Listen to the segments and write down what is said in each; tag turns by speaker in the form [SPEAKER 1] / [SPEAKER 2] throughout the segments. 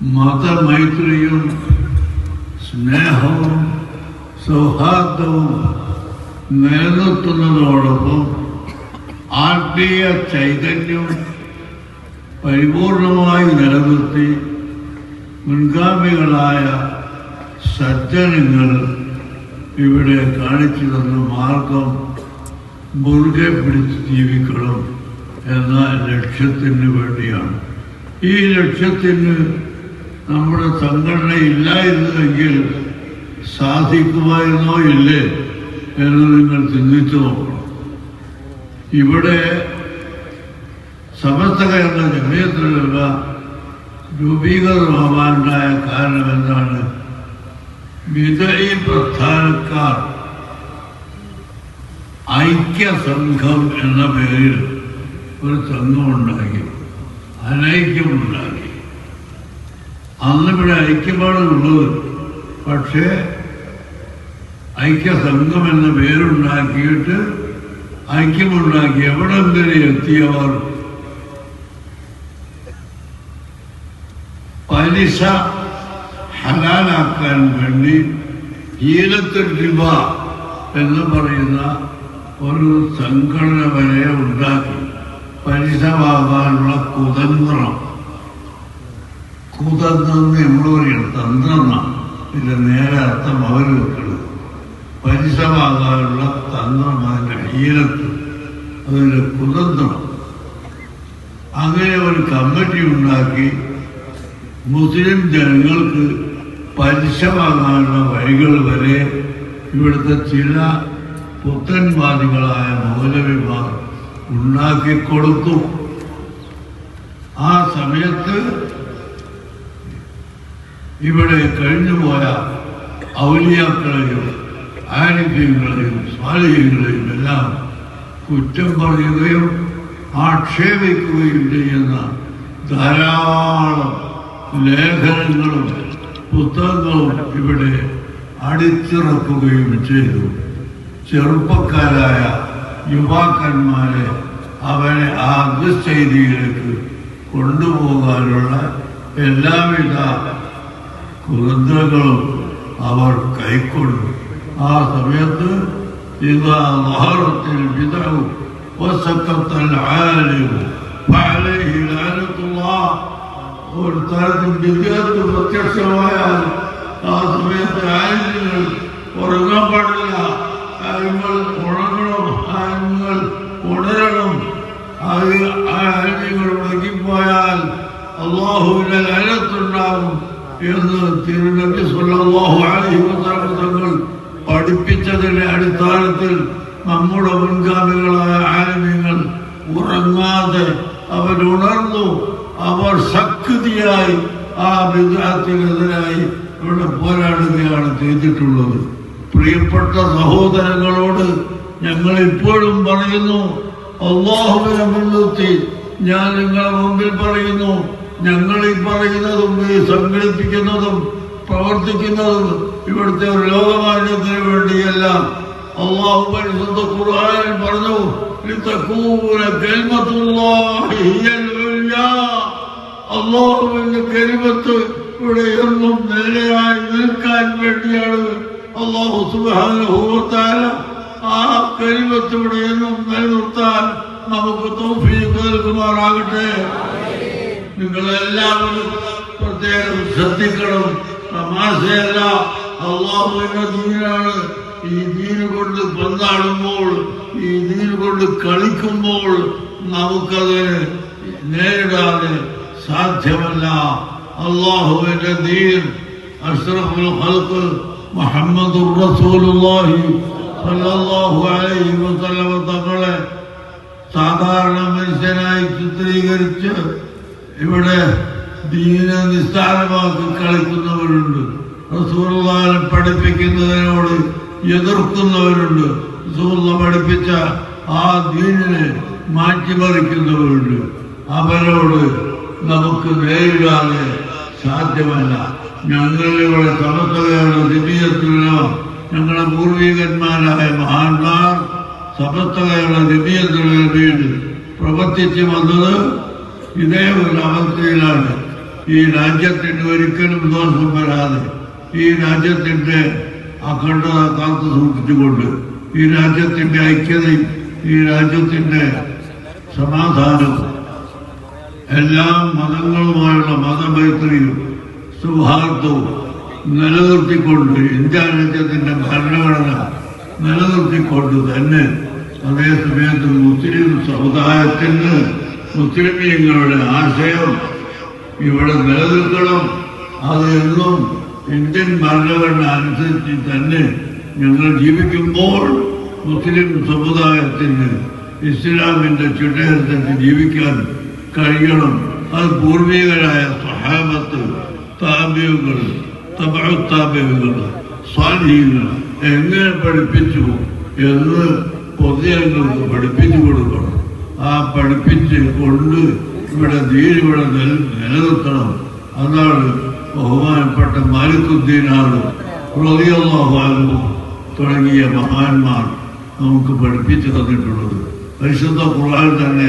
[SPEAKER 1] മതമൈത്രിയും സ്നേഹവും സൗഹാർദ്ദവും നിലനിർത്തുന്നതോടൊപ്പം ആത്മീയ ചൈതന്യം പരിപൂർണമായി നിലനിർത്തി മുൻഗാമികളായ സജ്ജനങ്ങൾ ഇവിടെ കാണിച്ചു തന്ന മാർഗം മുറുകെ പിടിച്ച് ജീവിക്കണം എന്ന ലക്ഷ്യത്തിന് വേണ്ടിയാണ്. ഈ ലക്ഷ്യത്തിന് നമ്മുടെ സംഘടന ഇല്ലായിരുന്നുവെങ്കിൽ സാധിക്കുമായിരുന്നോ ഇല്ലേ എന്ന് നിങ്ങൾ ചിന്തിച്ചു നോക്കണം. ഇവിടെ സമസ്ത കേരള ജമയത്തിലുള്ള രൂപീകൃതമാവാനുണ്ടായ കാരണം എന്താണ്? വിതഴി പ്രസ്ഥാനക്കാർ ഐക്യസംഘം എന്ന പേരിൽ ഒരു സംഘമുണ്ടാക്കി അനൈക്യമുണ്ടാക്കി. അന്നിവിടെ ഐക്യപാടുള്ളത് പക്ഷേ ഐക്യസംഘം എന്ന പേരുണ്ടാക്കിയിട്ട് ഐക്യമുണ്ടാക്കി എവിടെ വരെ എത്തിയവർ? പലിശ ഹലാലാക്കാൻ വേണ്ടി ഈലത്തു രൂപ എന്ന് പറയുന്ന ഒരു സംഘടന വരെ ഉണ്ടാക്കി. പലിശമാകാനുള്ള കുതന്ത്രം. കുതന്ത്രം നമ്മളോരെയാണ് നമ്മൾ പറയണം. തന്ത്രം എന്നാണ് ഇതിന്റെ നേരെ അർത്ഥം അവർ വെക്കുന്നത് പരിസമാകാനുള്ള തന്ത്രം അതിന്റെ ഹീനത്ത് അതിന്റെ കുതന്ത്രം. അങ്ങനെ ഒരു കമ്മിറ്റി ഉണ്ടാക്കി മുസ്ലിം ജനങ്ങൾക്ക് പരിശമാകാനുള്ള വഴികൾ വരെ ഇവിടുത്തെ ചില പുത്തൻവാദികളായ മൗലവിമാർ ഉണ്ടാക്കി കൊടുത്തു. ആ സമയത്ത് ഇവിടെ കഴിഞ്ഞുപോയ ഔലിയാക്കളെയും ആരിഫ്യങ്ങളെയും സ്വാലിഹ്യങ്ങളെയും എല്ലാം കുറ്റം പറയുകയും ആക്ഷേപിക്കുകയും ചെയ്യുന്ന ധാരാളം ലേഖനങ്ങളും പുസ്തകങ്ങളും ഇവിടെ അടിച്ചിറക്കുകയും ചെയ്തു. ചെറുപ്പക്കാരായ യുവാക്കന്മാരെ അവനെ ആ ദുശ്ചൈതിയിലേക്ക് കൊണ്ടുപോകാനുള്ള എല്ലാവിധ ദുരന്തങ്ങളും അവർ കൈക്കൊണ്ടു ആ സമയത്ത് إذا ظهرت البدع وسقط العالم فعليه لعنة الله ഒരു തരത്തിൽ വിദ്യാർത്ഥി പ്രത്യക്ഷമായാൽ ആ സമയത്ത് ആര്യങ്ങൾ ഉറങ്ങാൻ പാടില്ല. ആര്യങ്ങൾ ഉറങ്ങണം ആര്യങ്ങൾ ഉണരണം. ആര്യങ്ങൾ ഉണങ്ങിപ്പോയാൽ അള്ളാഹുവിന്റെ ലലത്തുണ്ടാകും തിരുനബി പഠിപ്പിച്ചതിന്റെ അടിസ്ഥാനത്തിൽ നമ്മുടെ മുൻഗാമികളായ ആലിമ്യങ്ങൾ ഉറങ്ങാതെ അവരുണർന്നു അവർ ശക്തിയായി ആ വിഗ്രഹത്തിനെതിരായി ഇവിടെ പോരാടുകയാണ് ചെയ്തിട്ടുള്ളത്. പ്രിയപ്പെട്ട സഹോദരങ്ങളോട് ഞങ്ങൾ ഇപ്പോഴും പറയുന്നു അള്ളാഹുവിനെ മുൻനിർത്തി ഞാൻ നിങ്ങളെ മുമ്പിൽ പറയുന്നു ഞങ്ങൾ ഈ പറയുന്നതും ഈ സംഘടിപ്പിക്കുന്നതും പ്രവർത്തിക്കുന്നതും ഇവിടുത്തെ ഒരു ലോകമാന്യത്തിന് വേണ്ടിയെല്ലാം. അള്ളാഹു പരിശുദ്ധ ഖുർആനിൽ പറഞ്ഞു അള്ളാഹുവിന്റെ കരിമത്ത് ഇവിടെ എന്നും നിലയായി നിൽക്കാൻ വേണ്ടിയാണ് അള്ളാഹു സുബാനുഭൂത്താല ആ കരിമത്ത് ഇവിടെ എന്നും നിലനിർത്താൻ നമുക്ക് തോഫീക്ക് നൽകുമാറാകട്ടെ. നിങ്ങളെല്ലാവരും പ്രത്യേകം ശ്രദ്ധിക്കണം. തമാശയല്ല അള്ളാഹുവിന്റെ ദീനാണ് ഈ ദീൻ കൊണ്ട് പന്താടുമ്പോൾ ഈ ദീൻ കൊണ്ട് കളിക്കുമ്പോൾ നമുക്കത് നേരിടാൻ സാധ്യമല്ല. അള്ളാഹുവിന്റെ ദീൻ അഷ്റഫുൽ മുഹമ്മദ് റസൂലുള്ളാഹി സല്ലല്ലാഹു അലൈഹി വസല്ലമ തങ്ങളെ സാധാരണ മനുഷ്യനായി ചിത്രീകരിച്ച് ഇവിടെ ദീന നിസ്സാരമാക്കി കളിക്കുന്നവരുണ്ട്. റസൂലുള്ളാഹിനെ പഠിപ്പിക്കുന്നതിനോട് എതിർക്കുന്നവരുണ്ട്. റസൂലുള്ള പഠിപ്പിച്ച ആ ദീനിനെ മാറ്റിമറിക്കുന്നവരുണ്ട്. അവരോട് നമുക്ക് നേരിടാതെ സാധ്യമല്ല. ഞങ്ങളിവിടെ സമസ്തകയുടെ ദിവ്യത്തിലോ ഞങ്ങളുടെ പൂർവികന്മാരായ മഹാന്മാർ. സമസ്തകയുടെ ദിവ്യത്തിലോ വീട് പ്രവർത്തിച്ചു വന്നത്. ഇതേ ഒരു അവസ്ഥയിലാണ്. ഈ രാജ്യത്തിന് ഒരിക്കലും ദോഷം വരാതെ ഈ രാജ്യത്തിന്റെ അഖണ്ഡത കാത്തു സൂക്ഷിച്ചുകൊണ്ട് ഈ രാജ്യത്തിന്റെ ഐക്യതയും ഈ രാജ്യത്തിന്റെ സമാധാനവും എല്ലാ മതങ്ങളുമായുള്ള മതമൈത്രിയും സൗഹാർദ്ദവും നിലനിർത്തിക്കൊണ്ട് ഇന്ത്യ രാജ്യത്തിന്റെ ഭരണഘടന നിലനിർത്തിക്കൊണ്ട് തന്നെ അതേസമയത്ത് മുസ്ലിം സമുദായത്തിന് മുസ്ലിമീങ്ങളുടെ ആശയം ഇവിടെ നിലനിൽക്കണം. അത് എന്നും ഇന്ത്യൻ ഭരണഘടന അനുസരിച്ച് തന്നെ ഞങ്ങൾ ജീവിക്കുമ്പോൾ മുസ്ലിം സമുദായത്തിന് ഇസ്ലാമിന്റെ ചിട്ടയനുസരിച്ച് ജീവിക്കാൻ കഴിയണം. അത് പൂർവികരായ സഹാബത്ത് താപ്യങ്ങൾ തപഴത്താപ്യങ്ങൾ സ്വാധീനങ്ങൾ എങ്ങനെ പഠിപ്പിച്ചു എന്ന് പൊതുജനങ്ങൾക്ക് പഠിപ്പിച്ചു കൊടുക്കണം. ആ പഠിപ്പിച്ച് കൊണ്ട് ഇവിടെ ദീൻ ഇവിടെ നില- നിലനിർത്തണം. അതാണ് ബഹുമാനപ്പെട്ട മാലിക്കുദ്ദീനാണ് ഹൃദയല്ലാഹു തുടങ്ങിയ മഹാന്മാർ നമുക്ക് പഠിപ്പിച്ചു തന്നിട്ടുള്ളത്. പരിശുദ്ധ ഖുർആൻ തന്നെ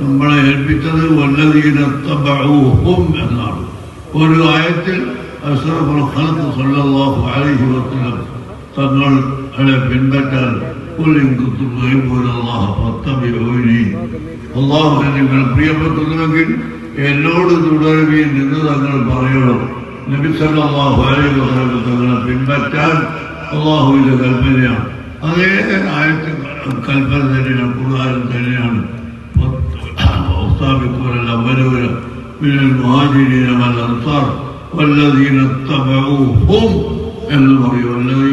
[SPEAKER 1] നമ്മളെ ഏൽപ്പിച്ചത് വല്ലതീന തബഊഹും എന്നാണ്. ഒരു ആയത്തിൽ അഷ്റഫുൽ ഖൽഖ് സല്ലല്ലാഹു അലൈഹി വസല്ലം തങ്ങളെ പിൻപറ്റാൻ ഖുൽ ഇൻ കുന്തും തുഹിബ്ബൂന അല്ലാഹ ഫത്തബിഊനി അല്ലാഹുവിനെ നിങ്ങൾ പ്രിയപ്പെട്ടുന്നുവെങ്കിൽ എന്നോട് തുടരുകയും എന്ന് തങ്ങൾ പറയണം നബി സല്ലല്ലാഹു അലൈഹി വസല്ലം തങ്ങളെ പിൻപറ്റാൻ അള്ളാഹുവിന്റെ കൽപ്പനയാണ് അതേ ആയത്ത് കൽപ്പന തന്നെയാണ് ഖുർആൻ തന്നെയാണ് والسابقون الأولون من المهاجرين والأنصار والذين اتبعوهم എന്ന് പറയും والذين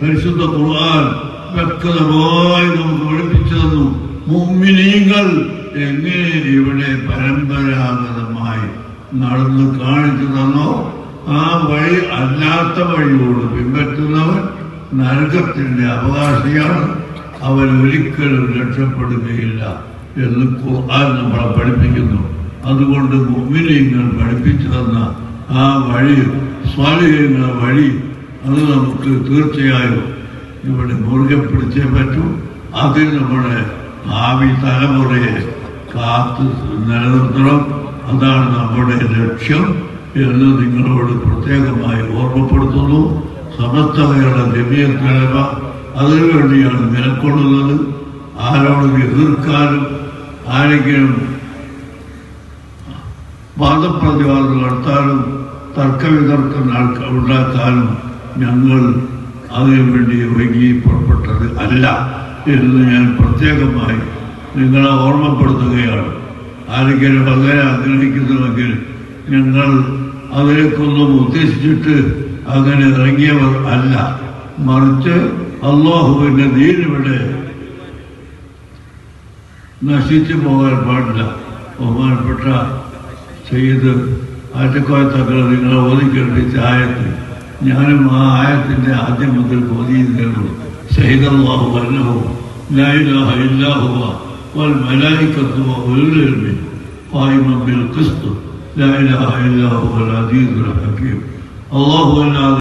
[SPEAKER 1] പരിശുദ്ധ ഖുർആൻ വ്യക്തമായി നമുക്ക് പഠിപ്പിച്ചു തന്നു മുഅ്മിനീങ്ങൾ എങ്ങനെ ഇവിടെ പരമ്പരാഗതമായി നടന്ന് കാണിച്ചു തന്നോ ആ വഴി അല്ലാത്ത വഴിയോട് പിൻപറ്റുന്നവൻ നരകത്തിന്റെ അവകാശിയാണ്. അവൻ ഒരിക്കലും രക്ഷപ്പെടുകയില്ല എന്ന് ഖുർആൻ നമ്മളെ പഠിപ്പിക്കുന്നു. അതുകൊണ്ട് മുമ്മിനിങ്ങൾ പഠിപ്പിച്ചു തന്ന ആ വഴി സ്വാലിഹ്യങ്ങളുടെ വഴി അത് നമുക്ക് തീർച്ചയായും ഇവിടെ മുറുകെ പിടിച്ചേ പറ്റൂ. അതിൽ നമ്മുടെ ഭാവി തലമുറയെ കാത്ത് നിലനിർത്തണം. അതാണ് നമ്മുടെ ലക്ഷ്യം എന്ന് നിങ്ങളോട് പ്രത്യേകമായി ഓർമ്മപ്പെടുത്തുന്നു. സമസ്തതയുടെ ജമീയത്തിലമ അതിനുവേണ്ടിയാണ് നിലക്കൊള്ളുന്നത്. ആരോടും എതിർക്കാനും ആരെങ്കിലും വാദപ്രതിവാദം നടത്താനും തർക്കവിതർക്കം ഉണ്ടാക്കാനും ഞങ്ങൾ അതിനുവേണ്ടി ഒരുങ്ങി പുറപ്പെട്ടത് അല്ല എന്ന് ഞാൻ പ്രത്യേകമായി നിങ്ങളെ ഓർമ്മപ്പെടുത്തുകയാണ്. ആരെങ്കിലും വളരെ ആഗ്രഹിക്കുന്നുവെങ്കിൽ ഞങ്ങൾ അതിലേക്കൊന്നും ഉദ്ദേശിച്ചിട്ട് അങ്ങനെ ഇറങ്ങിയവർ അല്ല. മറിച്ച് അള്ളാഹുവിന്റെ നീരിവിടെ നശിച്ചു പോകാൻ പാടില്ല. ബഹുമാനപ്പെട്ട ചെയ്ത് ആറ്റക്കോയത്തക്കൾ നിങ്ങളെ ഒതുക്കേണ്ടി ആയത്ത് ഞാനും ആ ആയത്തിന്റെ ആദ്യം മുതൽ ഓതിയതേയുള്ളൂ ഷഹീദല്ലാഹു അന്നഹു لا إله إلا هو والملائكة وأولو العلم قائما بالقسط لا إله إلا هو العزيز الحكيم الله العظيم